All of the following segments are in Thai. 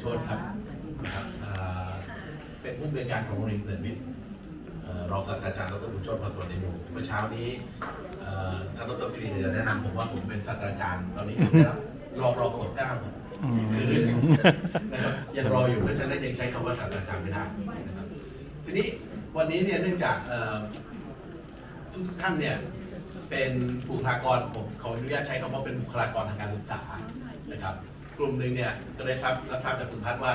โชติครับนะครับอ่าเป็นผู้อำนวยการของโรงเรียนเตือนวิทย์เอ่อรองศาสตราจารย์ดรบุญโชติพรสวัสดิ์ในหมู่เมื่อเช้านี้เอ่อท่านดรพิรินจะแนะนำผมว่าผมเป็นศาสตราจารย์ตอนนี้ผมได้รับรอรอกดเก้าครับอืมนะครับยังรออยู่เพราะฉะนั้นยังใช้คำว่าศาสตราจารย์ไม่ได้นะครับทีนี้วันนี้เนี่ยเนื่องจากเอ่อทุกท่านเนี่ยเป็นบุคลากรผมขออนุญาตใช้คำว่าเป็นบุคลากรทางการศึกษานะครับ กลุ่มหนึ่งเนี่ยจะได้ทราบรับทราบจากคุณพัฒน์ว่า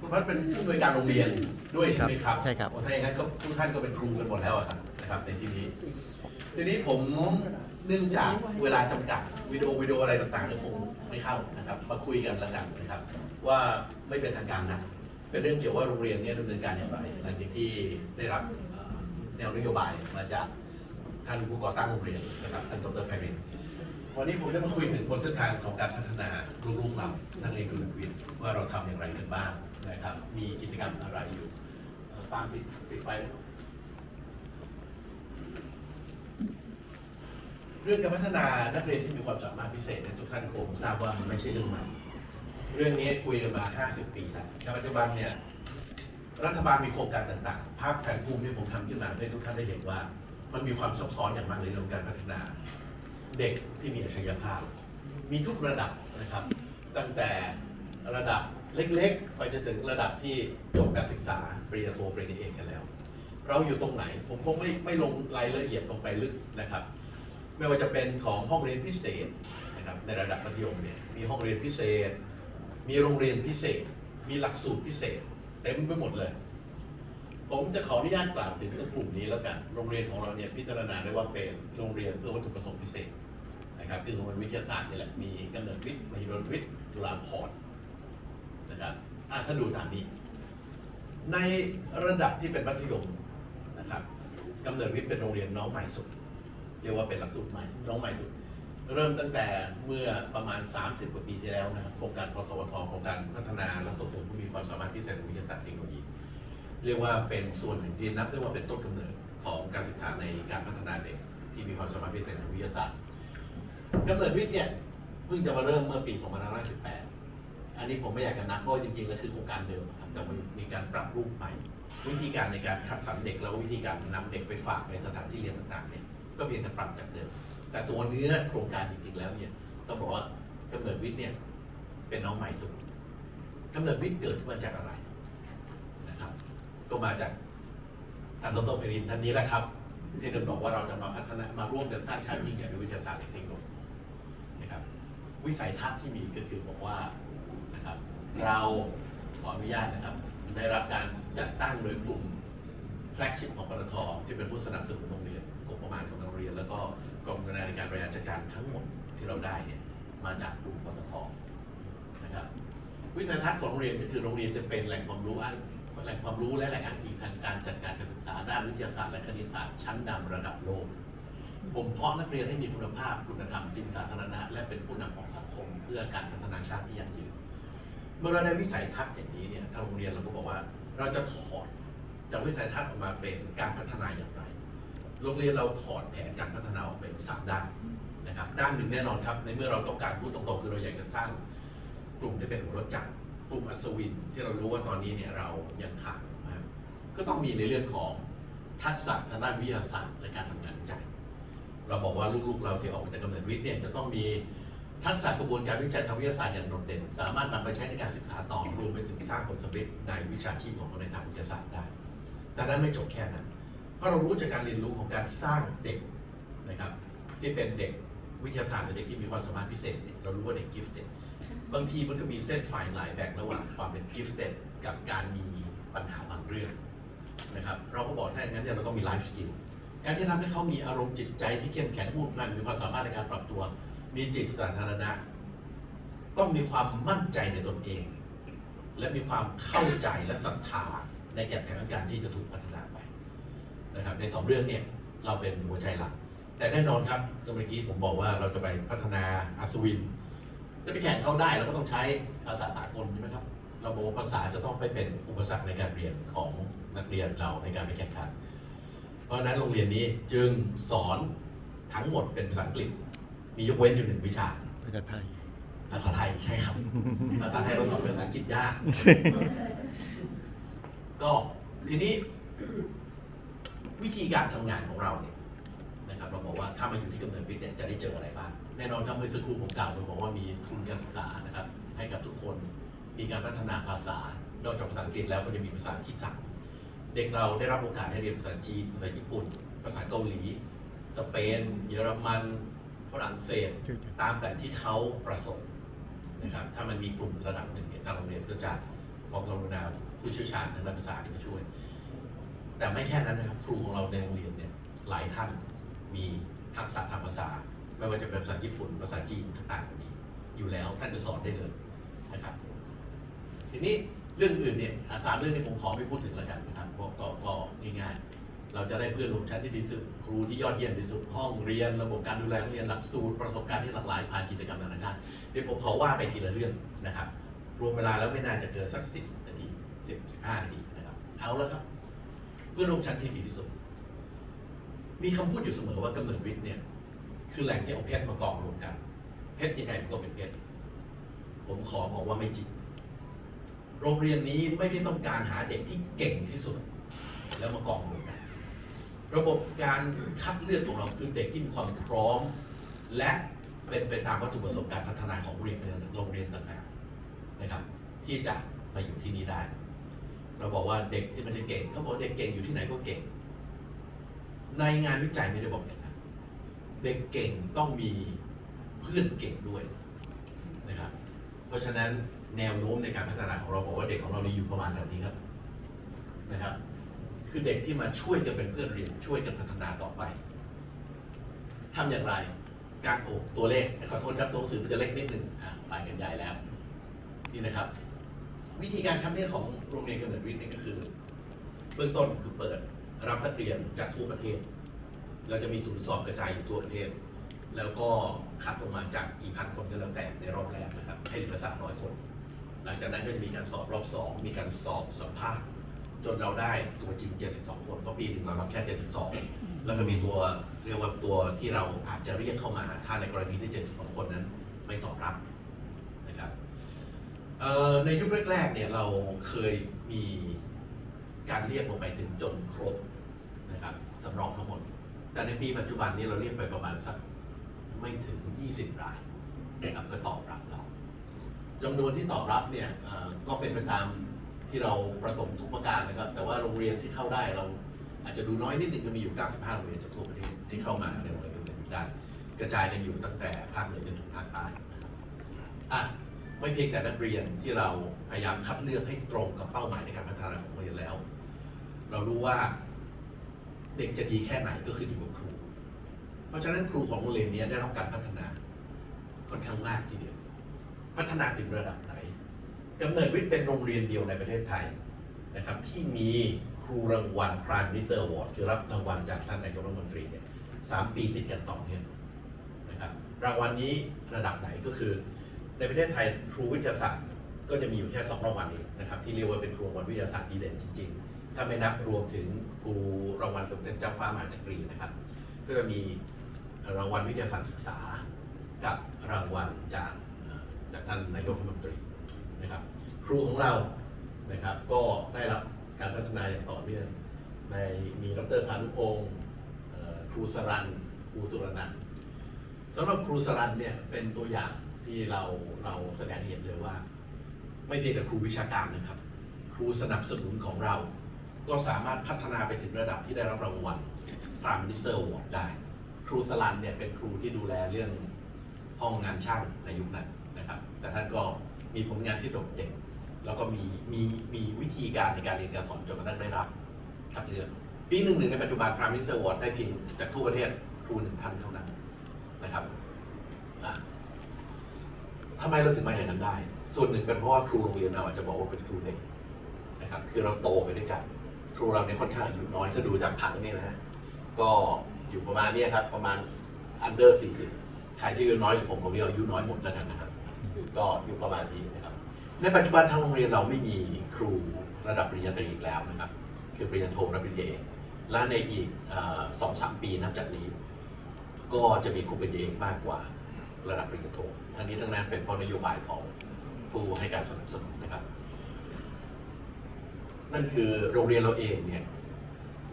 คุณพัฒน์เป็นผู้อำนวยการโรงเรียนด้วยใช่ไหมครับใช่ครับ โอ้ถ้าอย่างนั้นก็ทุกท่านก็เป็นครูกันหมดแล้วอะครับนะครับในที่นี้ ทีนี้ผมเนื่องจากเวลาจำกัดวิดีโอวิดีโออะไรต่างๆก็คงไม่เข้านะครับ มาคุยกันแล้วกันนะครับ ว่าไม่เป็นทางการนะเป็นเรื่องเกี่ยวว่าโรงเรียนเนี้ดำเนินการอย่างไรหลังจากที่ได้รับเอ่อแนวนโยบายมาจากท่านผู้ก่อตั้งโรงเรียนนะครับท่านดรไพริน วันนี้ผมจะมาคุยถึงบนเส้นทางของการพัฒนาลูกๆเรานักเรียนคุณวิทย์ว่าเราทำอย่างไรกันบ้างนะครับ มีกิจกรรมอะไรอยู่ตามปิดปิดไฟเรื่องการพัฒนานักเรียนที่มีความสามารถพิเศษเนี่ยทุกท่านคงทราบว่ามันไม่ใช่เรื่องใหม่เรื่องนี้คุยกันมา 50 ปีแล้วในปัจจุบันเนี่ยรัฐบาลมีโครงการต่างๆ ภาคแผนภูมิที่ผมทำขึ้นมาให้ทุกท่านได้เห็นว่า มันมีความซับซ้อนอย่างมากในเรื่องการพัฒนา เด็กที่มีอัจฉริยภาพมีทุกระดับนะครับ ตั้งแต่ระดับเล็กๆ ไปจนถึงระดับที่จบการศึกษาปริญญาโทปริญญาเอกกันแล้ว เราอยู่ตรงไหนผมคงไม่ไม่ลงรายละเอียดลงไปลึกนะครับ ไม่ว่าจะเป็นของห้องเรียนพิเศษนะครับในระดับมัธยมเนี่ยมีห้องเรียนพิเศษ มีโรงเรียนพิเศษ มีหลักสูตรพิเศษเต็มไปหมดเลย ผมจะขออนุญาตกล่าวถึงกลุ่มนี้แล้วกัน โรงเรียนของเราเนี่ยพิจารณาได้ว่าเป็นโรงเรียนเพื่อวัตถุประสงค์พิเศษ นะครับคือโรงเรียนวิทยาศาสตร์นี่แหละมีกำเนิดวิทย์มหิดลวิทย์จุฬาภรณ์นะครับอะถ้าดูตามนี้ ในระดับที่เป็นมัธยมนะครับกำเนิดวิทย์เป็นโรงเรียนน้องใหม่สุด เรียกว่าเป็นหลักสูตรใหม่น้องใหม่สุด เริ่มตั้งแต่เมื่อประมาณ 30กว่าปีที่แล้วนะครับโครงการพสวทโครงการพัฒนาและส่งเสริมผู้มีความสามารถพิเศษทางวิทยาศาสตร์เทคโนโลยี เรียกว่าเป็นส่วนหนึ่งที่นับได้ว่าเป็นต้นกำเนิดของการศึกษาในการพัฒนาเด็กที่มีความสามารถพิเศษทางวิทยาศาสตร์ กำเนิดวิทย์เนี่ยเพิ่งจะมาเริ่มเมื่อปี 2518 อันนี้ผมไม่อยากจะนับเพราะจริงๆแล้วคือโครงการเดิมครับแต่มันมีการปรับรูปใหม่ วิธีการในการคัดสรรเด็กแล้ววิธีการนำเด็กไปฝากในสถานที่เรียนต่างๆเนี่ยก็เพียงแต่ปรับจากเดิม แต่ตัวเนื้อโครงการจริงๆแล้วเนี่ยต้องบอกว่ากำเนิดวิทย์เนี่ยเป็นน้องใหม่สุดกำเนิดวิทย์เกิดขึ้นมาจากอะไรนะครับ ก็มาจากท่านดรเพรินท่านนี้แหละครับที่ได้บอกว่าเราจะมาพัฒนามาร่วมกันสร้างชาติยิ่งใหญ่ด้วยวิทยาศาสตร์และเทคโนโลยี นะครับวิสัยทัศน์ที่มีก็คือบอกว่านะครับเราขออนุญาตนะครับ ได้รับการจัดตั้งโดยกลุ่มแฟลกชิพของปตทที่เป็นผู้สนับสนุนโรงเรียนงบประมาณของโรงเรียน แล้วก็กริหารการบริหารจัดการทั้งหมดที่เราได้เนี่ยมาจากกลุ่มปตทนะครับวิสัยทัศน์ของโรงเรียนก็คือโรงเรียนจะเป็นแหล่งความรู้อ้างแหล่งความรู้และแหล่งอ้างอิงทางการจัดการการศึกษาด้านวิทยาศาสตร์และคณิตศาสตร์ชั้นนำระดับโลก บ่มเพาะนักเรียนให้มีคุณภาพคุณธรรมจิตสาธารณะ และเป็นผู้นำของสังคม เพื่อการพัฒนาชาติที่ยั่งยืนเมื่อเราได้วิสัยทัศน์อย่างนี้เนี่ยทางโรงเรียนเราก็บอกว่า เราจะถอดจากวิสัยทัศน์ออกมาเป็นการพัฒนาอย่างไร โรงเรียนเราถอดแผนการพัฒนาออกเป็นสามด้านนะครับด้านหนึ่งแน่นอนครับ ในเมื่อเราต้องการพูดตรงๆคือเราอยากจะสร้างกลุ่มที่เป็นหัวรถจักรกลุ่มอัศวิน ที่เรารู้ว่าตอนนี้เนี่ยเรายังขาดก็ต้องมีในเรื่องของทักษะทางด้านวิทยาศาสตร์และการทำงานวิจัย เราบอกว่าลูกๆเราที่ออกมาจากกำเนิดวิทย์เนี่ยจะต้องมีทักษะกระบวนการวิจัยทางวิทยาศาสตร์อย่างโดดเด่น สามารถนำไปใช้ในการศึกษาต่อรวมไปถึงสร้างผลสำเร็จในวิชาชีพของเราในทางวิทยาศาสตร์ได้ แต่นั้นไม่จบแค่นั้น เพราะเรารู้จากการเรียนรู้ของการสร้างเด็กนะครับที่เป็นเด็กวิทยาศาสตร์หรือเด็กที่มีความสามารถพิเศษเนี่ยเรารู้ว่าเด็กกิฟต์เนี่ยบางทีมันก็มีเส้นฝ่ายหลายแบ่งระหว่างความเป็นกิฟต์เกับการมีปัญหาบางเรื่องนะครับเราก็บอกถ้าอย่างนั้นเนี่ยเราต้องมีไลฟ์สกิล การที่ทำให้เขามีอารมณ์จิตใจที่เข้มแข็งมุ่งมั่นมีความสามารถในการปรับตัว มีจิตสาธารณะ ต้องมีความมั่นใจในตนเอง และมีความเข้าใจและศรัทธาในแก่นแห่งการที่จะถูกพัฒนาไปนะครับ ในสองเรื่องเนี่ยเราเป็นหัวใจหลัก แต่แน่นอนครับเมื่อกี้ผมบอกว่าเราจะไปพัฒนาอัศวิน จะไปแข่งเข้าได้เราก็ต้องใช้ภาษาสากลใช่ไหมครับ เราบอกว่าภาษาจะต้องไปเป็นอุปสรรคในการเรียนของนักเรียนเราในการไปแข่งขัน เพราะฉะนั้นโรงเรียนนี้จึงสอนทั้งหมดเป็นภาษาอังกฤษ มียกเว้นอยู่หนึ่งวิชาภาษาไทยภภาษาไทยใช่ครับ ภาษาไทยเราสอนเป็นภาษาอังกฤษยาก ก็ทีนี้ วิธีการทำงานของเราเนี่ยนะครับ เราบอกว่าถ้ามาอยู่ที่กำเนิดวิทย์เนี่ยจะได้เจออะไรบ้าง แน่นอนครับเมื่อสักครู่ผมกล่าวไปบอกว่ามีทุนการศึกษานะครับ ให้กับทุกคน มีการพัฒนาภาษา นอกจากภาษาอังกฤษแล้วก็จะมีภาษาที่สั่ง เด็กเราได้รับโอกาสได้เรียนภาษาจีน ภาษาญี่ปุ่น ภาษาเกาหลี สเปน เยอรมันฝรั่งเศสตามแต่ที่เขาประสงค์นะครับ ถ้ามันมีกลุ่มระดับหนึ่งเนี่ยทางโรงเรียนก็จะขอกรุณาผู้เชี่ยวชาญทางด้านภาษาที่มาช่วย แต่ไม่แค่นั้นนะครับ ครูของเราในโรงเรียนเนี่ยหลายท่านมีทักษะทางภาษา ไม่ว่าจะเป็นภาษาญี่ปุ่น ภาษาจีนต่างๆนี้อยู่แล้วท่านจะสอนได้เลยนะครับ ทีนี้เรื่องอื่นเนี่ยสามเรื่องนี้ผมขอไม่พูดถึงแล้วกันนะครับเพราะก็ก็ง่ายๆ เราจะได้เพื่อนร่วมชั้นที่ดีที่สุดครูที่ยอดเยี่ยมที่สุดห้องเรียน ระบบการดูแลห้องเรียนหลักสูตรประสบการณ์ที่หลากหลายผ่านกิจกรรมนานาชาติเดี๋ยวผมขอว่าไปทีละเรื่องนะครับ รวมเวลาแล้วไม่น่าจะเกินสักสิบนาทีสิบสิบห้านาทีนะครับ เอาแล้วครับ เพื่อนร่วมชั้นที่ดีที่สุด มีคำพูดอยู่เสมอว่ากำเนิดวิทย์เนี่ยคือแหล่งที่เอาเพชรมากองรวมกันเพชรยังไงมันก็เป็นเพชรผมขอบอกว่าไม่จริงโรงเรียนนี้ไม่ได้ต้องการหาเด็กที่เก่งที่สุด แล้วมากองรวม ระบบการคัดเลือกของเราคือเด็กที่มีความพร้อม และเป็นไปตามวัตถุประสงค์การพัฒนาของโรงเรียนโรงเรียนต่างๆนะครับ ที่จะมาอยู่ที่นี่ได้ เราบอกว่าเด็กที่มันจะเก่งเขาบอกเด็กเก่งอยู่ที่ไหนก็เก่ง ในงานวิจัยไม่ได้บอกอย่างนั้นเด็กเก่งต้องมีเพื่อนเก่งด้วยนะครับ เพราะฉะนั้นแนวโน้มในการพัฒนาของเราบอกว่าเด็กของเรานี่อยู่ประมาณแบบนี้ครับนะครับ คือเด็กที่มาช่วยกันเป็นเพื่อนเรียนช่วยกันพัฒนาต่อไปทำอย่างไรการโอ้ตัวเลขขอโทษครับตัวหนังสือมันจะเล็กนิดนึงอะไปกันใหญ่แล้ว นี่นะครับ วิธีการคัดเลือกของโรงเรียนกำเนิดวิทย์นี่ก็คือ เบื้องต้นคือเปิดรับนักเรียนจากทั่วประเทศ เราจะมีศูนย์สอบกระจายอยู่ทั่วประเทศ แล้วก็คัดลงมาจากกี่พันคนก็แล้วแต่ในรอบแรกนะครับ ให้เหลือสามร้อยคน หลังจากนั้นก็จะมีการสอบรอบสองมีการสอบสัมภาษณ์ จนเราได้ตัวจริง 72 คนเพราะปีหนึ่งเรารับแค่ 72 แล้วก็มีตัวเรียกว่าตัวที่เราอาจจะเรียกเข้ามา ถ้าในกรณีที่ 72 คนนั้นไม่ตอบรับนะครับในยุคแรกๆเนี่ยเราเคยมีการเรียกลงไปถึงจนครบนะครับสำรองทั้งหมด แต่ในปีปัจจุบันนี้เราเรียกไปประมาณสักไม่ถึง 20 รายนะครับก็ตอบรับเราจำนวนที่ตอบรับเนี่ยก็เป็นไปตาม ที่เราประสงค์ทุกประการนะครับ แต่ว่าโรงเรียนที่เข้าได้เราอาจจะดูน้อยนิดหนึ่งจะมีอยู่ 95 โรงเรียนจากทั่วประเทศที่เข้ามาในโรงเรียนกำเนิดวิทย์ได้ กระจายกันอยู่ตั้งแต่ภาคเหนือจนถึงภาคใต้นะครับอะไม่เพียงแต่นักเรียนที่เราพยายามคัดเลือกให้ตรงกับเป้าหมายในการพัฒนาของโรงเรียนแล้ว เรารู้ว่าเด็กจะดีแค่ไหนก็ขึ้นอยู่กับครู เพราะฉะนั้นครูของโรงเรียนนี้ได้รับการพัฒนาค่อนข้างมากทีเดียว พัฒนาถึงระดับ กำเนิดวิทย์เป็นโรงเรียนเดียวในประเทศไทยนะครับที่มีครูรางวัล Prime Minister Award คือรับรางวัลจากท่านนายกรัฐมนตรีเนี่ยสามปีติดกันต่อเนื่องนะครับรางวัลนี้ระดับไหนก็คือ ในประเทศไทยครูวิทยาศาสตร์ ก็จะมีอยู่แค่สองรางวัลเองนะครับที่เรียกว่าเป็นครูรางวัลวิทยาศาสตร์ดีเด่นจริง ๆ ถ้าไม่นับรวมถึงครูรางวัลสมเด็จเจ้าฟ้ามหาจักรีนะครับ ก็จะมีรางวัลวิทยาศาสตร์ศึกษา กับรางวัลจากจากท่านนายกรัฐมนตรี นะครับ ครูของเรานะครับ ก็ได้รับการพัฒนาอย่างต่อเนื่องในมีดรพานุพงศ์เอ่อครูสรันครูสุรนันท์สำหรับครูสรันเนี่ยเป็นตัวอย่างที่เราเราแสดงเห็นเลยว่า ไม่เพียงแต่ครูวิชาการนะครับ ครูสนับสนุนของเรา ก็สามารถพัฒนาไปถึงระดับที่ได้รับรางวัล Prime Minister Award ได้ ครูสลันเนี่ยเป็นครูที่ดูแลเรื่องห้องงานช่างในยุคนั้นนะครับ แต่ท่านก็ มีผลงานที่โดดเด่นแล้วก็มีมีมีวิธีการในการเรียนการสอนจนกระทั่งได้รับคัดเลือกปีหนึ่งหนึ่งในปัจจุบัน Prime Minister Award ได้เพียงจากทั่วประเทศครูหนึ่งท่านเท่านั้นนะครับอะทำไมเราถึงมาอย่างนั้นได้ ส่วนหนึ่งเป็นเพราะว่าครูโรงเรียนเราอาจจะบอกว่าเป็นครูเด็กนะครับ คือเราโตไปด้วยกัน ครูเราเนี่ยค่อนข้างอายุน้อยถ้าดูจากผังเนี่ยนะฮะก็อยู่ประมาณนี้ครับประมาณ under 40ใครที่อายุน้อยกว่าผมผมเรียกอายุน้อยหมดแล้วกันนะครับ ก็อยู่ประมาณนี้นะครับ ในปัจจุบันทางโรงเรียนเราไม่มีครูระดับปริญญาตรีอีกแล้วนะครับ คือปริญญาโทและปริญญาเอกและในอีกสองสามปีนับจากนี้ ก็จะมีครูปริญญาเอกมากกว่าระดับปริญญาโททั้งนี้ทั้งนั้นเป็นเพราะนโยบายของผู้ให้การสนับสนุนนะครับ นั่นคือโรงเรียนเราเองเนี่ย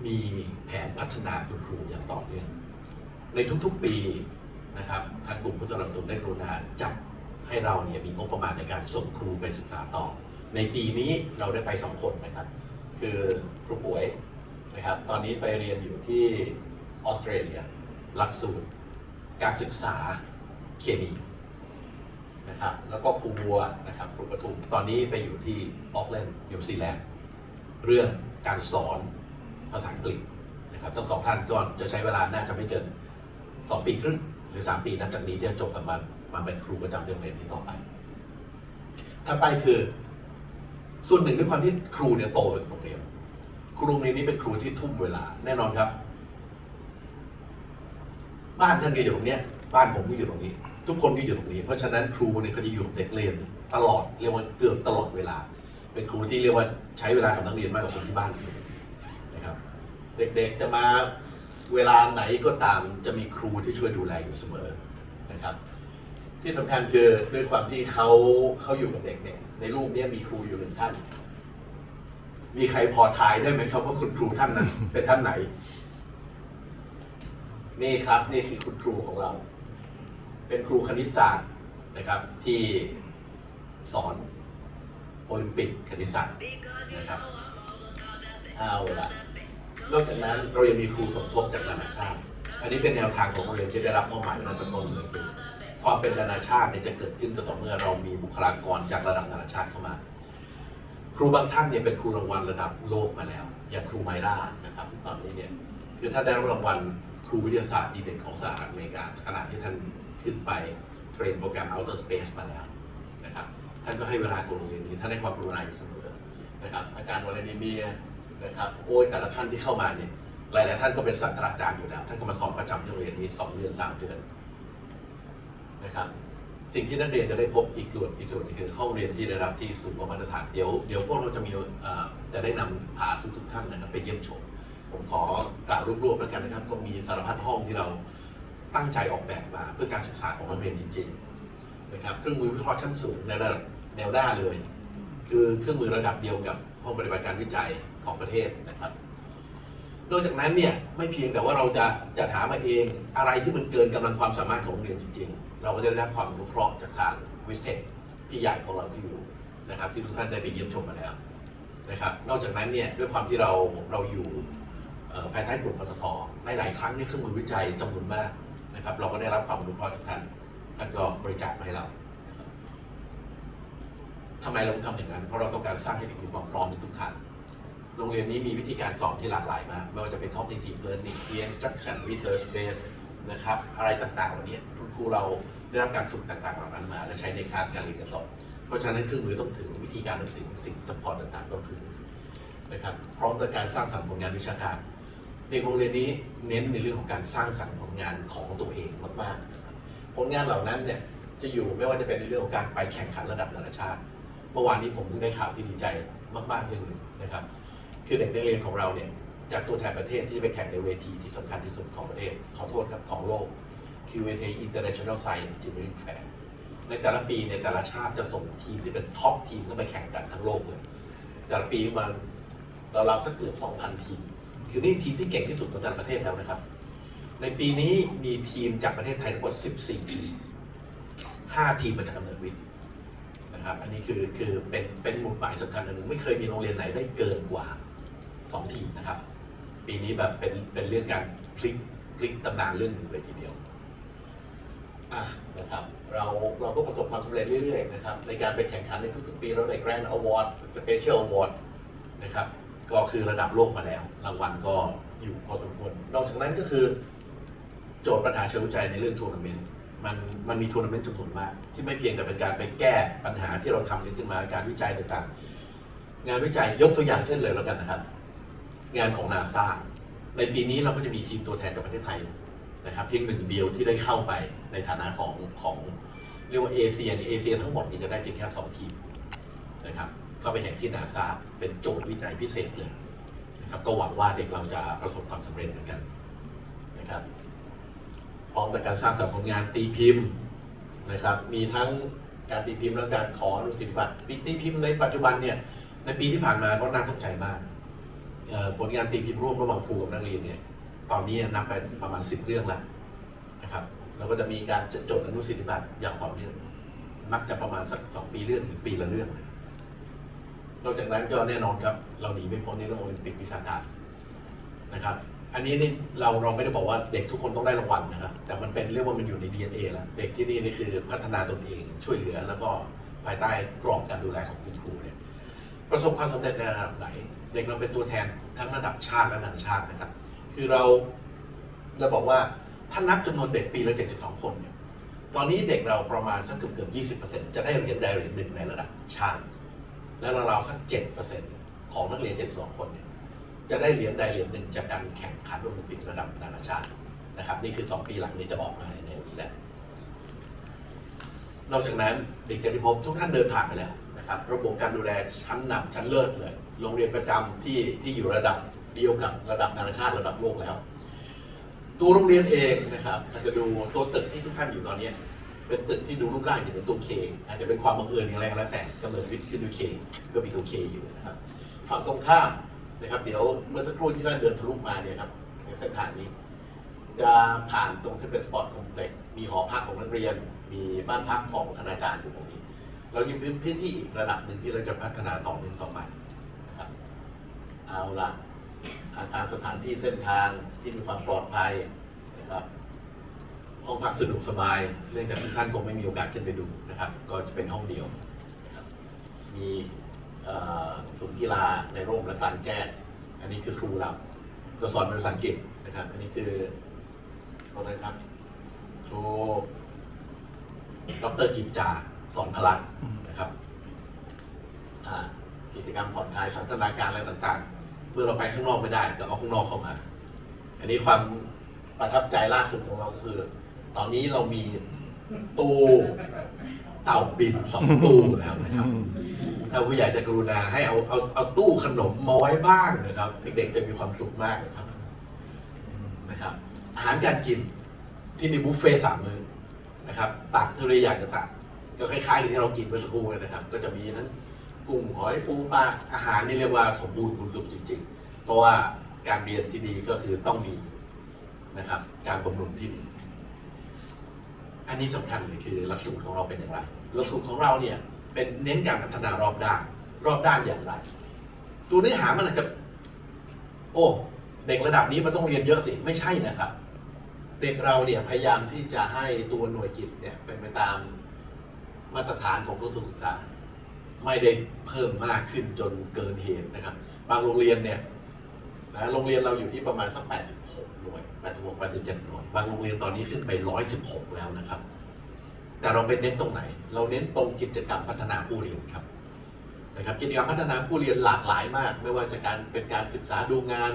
มีแผนพัฒนาคุณครูอย่างต่อเนื่องในทุกๆปีนะครับทางกลุ่มผู้สนับสนุนได้กรุณาจัด ให้เราเนี่ยมีงบประมาณในการส่งครูไปศึกษาต่อ ในปีนี้เราได้ไปสองคนนะครับ คือครูป่วยนะครับ ตอนนี้ไปเรียนอยู่ที่ออสเตรเลีย หลักสูตร การศึกษาเคมีนะครับ แล้วก็ครูบัวนะครับครูปทุม ตอนนี้ไปอยู่ที่ออกแลนด์นิวซีแลนด์เรื่องการสอนภาษาอังกฤษนะครับทั้งสองท่านก็จะใช้เวลาน่าจะไม่เกิน 2 ปีครึ่งหรือ 3 ปีนับจากนี้ที่จะจบกันมา มาเป็นครูประจำโรงเรียนนี้ต่อไปถ้าไปคือ ส่วนหนึ่งด้วยความที่ครูเนี่ยโตเป็นโรงเรียนครูโรงเรียนนี้เป็นครูที่ทุ่มเวลา แน่นอนครับ บ้านท่านก็อยู่ตรงเนี้ยบ้านผมก็อยู่ตรงนี้ ทุกคนก็อยู่ตรงนี้ เพราะฉะนั้นครูเนี่ยก็จะอยู่กับเด็กเรียนตลอดเรียกว่าเกือบตลอดเวลา เป็นครูที่เรียกว่าใช้เวลากับนักเรียนมากกว่าคนที่บ้านนะครับ เด็กๆจะมาเวลาไหนก็ตามจะมีครูที่ช่วยดูแลอยู่เสมอนะครับ ที่สำคัญคือด้วยความที่เขาเขาอยู่กับเด็กเนี่ยในรูปเนี้มีครูอยู่หนึ่งท่าน มีใครพอทายได้ไหมครับว่าคุณครูท่านนั้น เป็นท่านไหน นี่ครับ นี่คือคุณครูของเรา เป็นครูคณิตศาสตร์นะครับ ที่สอนโอลิมปิกคณิตศาสตร์นะครับเอาละนอกจากนั้นเรายังมีครูสมทบจากนานาชาติ อันนี้เป็นแนวทางของโรงเรียนที่ได้รับมอบหมายมาตั้งแต่ต้นเลย ความเป็นนานาชาติเนี่ยจะเกิดขึ้นก็ต่อเมื่อเรามีบุคลากรจากระดับนานาชาติเข้ามา ครูบางท่านเนี่ยเป็นครูรางวัลระดับโลกมาแล้ว อย่างครูไมล่านะครับตอนนี้เนี่ยคือถ้านได้รับรางวัลครูวิทยาศาสตร์ดีเด่นของสหรัฐอเมริกาขณะที่ท่านขึ้นไปเทรนโปรแกรม Outer Space มาแล้วนะครับท่านก็ให้เวลากับโรงเรียนนี้ท่านให้ความกรุณาอยู่เสมอนะครับอาจารย์วลาดิเมียนะครับโอ้ยแต่ละท่านที่เข้ามาเนี่ยหลาย ๆ ท่านก็เป็นศาสตราจารย์อยู่แล้ว ท่านก็มาสอนประจำที่โรงเรียนนี้สองเดือนสามเดือน นะครับสิ่งที่นักเรียนจะได้พบอีกส่วนอีกส่วนคือห้องเรียนที่ได้รับที่สูงกว่ามาตรฐานเดี๋ยวเดี๋ยวพวกเราจะมีจะได้นำพาทุกๆท่านนะครับไปเยี่ยมชม ผมขอกล่าวรวบๆแล้วกันนะครับ ก็มีสารพัดห้องที่เราตั้งใจออกแบบมาเพื่อการศึกษาของนักเรียนจริงๆนะครับเครื่องมือวิเคราะห์ชั้นสูงในระดับแนวหน้าเลย คือเครื่องมือระดับเดียวกับห้องปฏิบัติการวิจัยของประเทศนะครับนอกจากนั้นเนี่ยไม่เพียงแต่ว่าเราจะจัดหามาเองอะไรที่มันเกินกำลังความสามารถของโรงเรียนจริงๆ เราก็จะได้รับความอนุเคราะห์จากทางวิสเทคพี่ใหญ่ของเราที่อยู่นะครับ ที่ทุกท่านได้ไปเยี่ยมชมมาแล้วนะครับ นอกจากนั้นเนี่ยด้วยความที่เราเราอยู่ภายใต้กลุ่มปตทในหลายครั้งเนี่ยเครื่องมือวิจัยจำนวนมากนะครับ เราก็ได้รับความอนุเคราะห์จากท่านท่านก็บริจาคมาให้เราทำไมเราถึงทำอย่างนั้น เพราะเราต้องการสร้างให้เด็กมีความพร้อมในทุกทางโรงเรียนนี้มีวิธีการสอนที่หลากหลายมาก ไม่ว่าจะเป็น cognitive learning peer instruction research based นะครับ อะไรต่างๆเหล่านี้คุณครูเราได้รับการฝึกต่างๆเหล่านั้นมา และใช้ในการการเรียนการสอนเพราะฉะนั้นเครื่องมือต้องถึงวิธีการต้องถึงสิ่ง support ต่างๆต้องถึงนะครับพร้อมกับการสร้างสรรค์ผลงานวิชาการเด็กโรงเรียนนี้เน้นในเรื่องของการสร้างสรรค์ผลงานของตัวเองมากๆผลงานเหล่านั้นเนี่ยจะอยู่ไม่ว่าจะเป็นในเรื่องของการไปแข่งขันระดับนานาชาติ เมื่อวานนี้ผมเพิ่งได้ข่าวที่ดีใจมากๆเรื่องหนึ่งนะครับ คือเด็กนักเรียนของเราเนี่ย จากตัวแทนประเทศที่ไปแข่งในเวทีที่สำคัญที่สุดของประเทศ ขอโทษครับของโลกคือเวที International Science Engineering Fair ในแต่ละปีเนี่ยแต่ละชาติจะส่งทีมที่เป็นท็อปทีมเข้าไปแข่งกันทั้งโลกเลยแต่ละปีมันเราๆสักเกือบ 2,000 ทีม คือนี่ทีมที่เก่งที่สุดของแต่ละประเทศแล้วนะครับ ในปีนี้มีทีมจากประเทศไทยทั้งหมด 14 ทีม 5 ทีมมาจากกำเนิดวิทย์นะครับอันนี้คือคือเป็นเป็นหมุดหมายสำคัญหนึ่งไม่เคยมีโรงเรียนไหนได้เกินกว่าสองทีมนะครับ ปีนี้แบบเป็นเป็นเรื่องการพลิกพลิกตำนานเรื่องหนึ่งเลยทีเดียวอะนะครับเราเราก็ประสบความสำเร็จเรื่อยๆนะครับในการไปแข่งขันในทุกๆปีเราได้ Grand Award Special Award นะครับก็คือระดับโลกมาแล้ว รางวัลก็อยู่พอสมควรนอกจากนั้นก็คือ โจทย์ปัญหาเชิงวิจัยในเรื่องทัวร์นาเมนต์มันมันมีทัวร์นาเมนต์จำนวนมาก ที่ไม่เพียงแต่เป็นการไปแก้ปัญหาที่เราทำกันขึ้นมาการวิจัยต่างๆ งานวิจัยยกตัวอย่างเช่นเลยแล้วกันนะครับ งานของนาซาในปีนี้เราก็จะมีทีมตัวแทนจากประเทศไทยนะครับเพียงหนึ่งเดียวที่ได้เข้าไปในฐานะของของเรียกว่าเอเชียเอเชียทั้งหมดนี่จะได้เพียงแค่สองทีมนะครับก็ไปแข่งที่นาซาเป็นโจทย์วิจัยพิเศษเลยนะครับก็หวังว่าเด็กเราจะประสบความสำเร็จเหมือนกันนะครับพร้อมกับการสร้างสรรค์ผลงานตีพิมพ์นะครับมีทั้งการตีพิมพ์และการขออนุสิทธิบัตรตีพิมพ์ในปัจจุบันเนี่ยในปีที่ผ่านมาก็น่าตกใจมาก ผลงานตีพิมพ์ร่วมระหว่างครูกับนักเรียนเนี่ยตอนนี้นับไปประมาณ 10 เรื่องแล้วนะครับแล้วก็จะมีการจดอนุสิทธิบัตรอย่างต่อเนื่องมักจะประมาณสักสองปีเรื่องหรือปีละเรื่อง นอกจากนั้นก็แน่นอนครับ เราหนีไม่พ้นในเรื่องโอลิมปิกวิชาการนะครับ อันนี้นี่เราเราไม่ได้บอกว่าเด็กทุกคนต้องได้รางวัลนะครับ แต่มันเป็นเรื่องว่ามันอยู่ใน DNA แล้วเด็กที่นี่นี่คือพัฒนาตนเองช่วยเหลือ แล้วก็ภายใต้กรอบการดูแลของคุณครูเนี่ยประสบความสำเร็จในระดับไหน เด็กเราเป็นตัวแทนทั้งระดับชาติและนานาชาตินะครับ คือเราเราบอกว่าถ้านับจำนวนเด็กปีละ 72 คนเนี่ยตอนนี้เด็กเราประมาณสักเกือบเกือบ20%จะได้เหรียญใดเหรียญหนึ่งในระดับชาติ และเราสัก 7%ของนักเรียน 72 คนเนี่ยจะได้เหรียญใดเหรียญหนึ่งจากการแข่งขันโอลิมปิกระดับนานาชาตินะครับ นี่คือ 2 ปีหลังนี้จะออกมาในนวนี้แหละนอกจากนั้นเด็กจะได้พบทุกท่านเดินผ่านไปแล้วนะครับ ระบบการดูแลชั้นนำชั้นเลิศเลย โรงเรียนประจำที่ที่อยู่ระดับเดียวกับระดับนานาชาติระดับโลกแล้ว ตัวโรงเรียนเองนะครับอาจจะดูตัวตึกที่ทุกท่านอยู่ตอนเนี้เป็นตึกที่ดูรูปร่างอย่างเป็นตัวเคอาจจะเป็นความบังเอิญอย่างไรก็แล้วแต่กำเนิดวิทย์ขึ้นด้วยเคก็มีตัวเคอยู่นะครับฝั่งตรงข้ามนะครับ เดี๋ยวเมื่อสักครู่ที่ท่านเดินทะลุมาเนี่ยครับในเส้นทางนี้ จะผ่านตรงที่เป็นสปอร์ตคอมเพล็กซ์มีหอพักของนักเรียน มีบ้านพักของคณาจารย์อยู่ตรงนี้ เรายังเป็นพื้นที่อีกระดับหนึ่งที่เราจะพัฒนาต่อเนื่องต่อไป เอาละอาคารสถานที่เส้นทางที่มีความปลอดภัยนะครับห้องพักสะดวกสบายเนื่องจากทุกท่านคงไม่มีโอกาสขึ้นไปดูนะครับ ก็จะเป็นห้องเดียวมีศูนย์กีฬาในร่มและการแจ้งอันนี้คือครูเราจะสอนเป็นภาษาอังกฤษนะครับ อันนี้คือตรงนั้นครับครูดรกิจจาสอนพละนะครับอ่า กิจกรรมผ่อนคลายสันทนาการอะไรต่างๆ เมื่อเราไปข้างนอกไม่ได้ก็เอาข้างนอกเข้ามา อันนี้ความประทับใจล่าสุดของเราก็คือ ตอนนี้เรามีตู้เต่าบินสองตู้แล้วนะครับถ้าผู้ใหญ่จะกรุณาให้เอาเอาเอาตู้ขนมมาไว้บ้างนะครับ เด็กๆจะมีความสุขมากนะครับนะครับ อาหารการกินที่มีบุฟเฟ่สามมื้อนะครับตักเท่าไรอยากจะตักก็คล้ายๆกับที่เรากินเมื่อสักครู่นะครับ ก็จะมีทั้ง กุ้งหอยปูปลาอาหารนี่เรียกว่าสมบูรณ์คุณสุขจริง ๆ เพราะว่าการเรียนที่ดีก็คือต้องมีนะครับ การบำรุงที่ดีอันนี้สำคัญเลยคือหลักสูตรของเราเป็นอย่างไรหลักสูตรของเราเนี่ยเป็นเน้นการพัฒนารอบด้าน รอบด้านอย่างไร ตัวเนื้อหามันอาจจะ โอ้เด็กระดับนี้มันต้องเรียนเยอะสิไม่ใช่นะครับ เด็กเราเนี่ยพยายามที่จะให้ตัวหน่วยกิจเนี่ยเป็นไปตามมาตรฐานของกระทรวงศึกษา ไม่ได้เพิ่มมากขึ้นจนเกินเหตุนะครับ บางโรงเรียนเนี่ยนะโรงเรียนเราอยู่ที่ประมาณสัก 86 หน่วย 86 87 หน่วย บางโรงเรียนตอนนี้ขึ้นไป 116 แล้วนะครับ แต่เราไปเน้นตรงไหน เราเน้นตรงกิจกรรมพัฒนาผู้เรียนครับ นะครับ กิจกรรมพัฒนาผู้เรียนหลากหลายมาก ไม่ว่าจะการเป็นการศึกษาดูงาน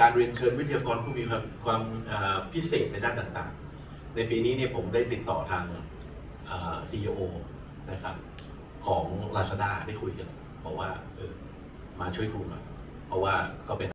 การเรียนเชิญวิทยากรผู้มีความวามพิเศษในด้านต่างๆ ในปีนี้เนี่ยผมได้ติดต่อทางเอ่อ CEO นะครับ ของลาซาด้าได้คุยกันบอกว่าเออมาช่วยครูหน่อยเพราะว่าก็เป็น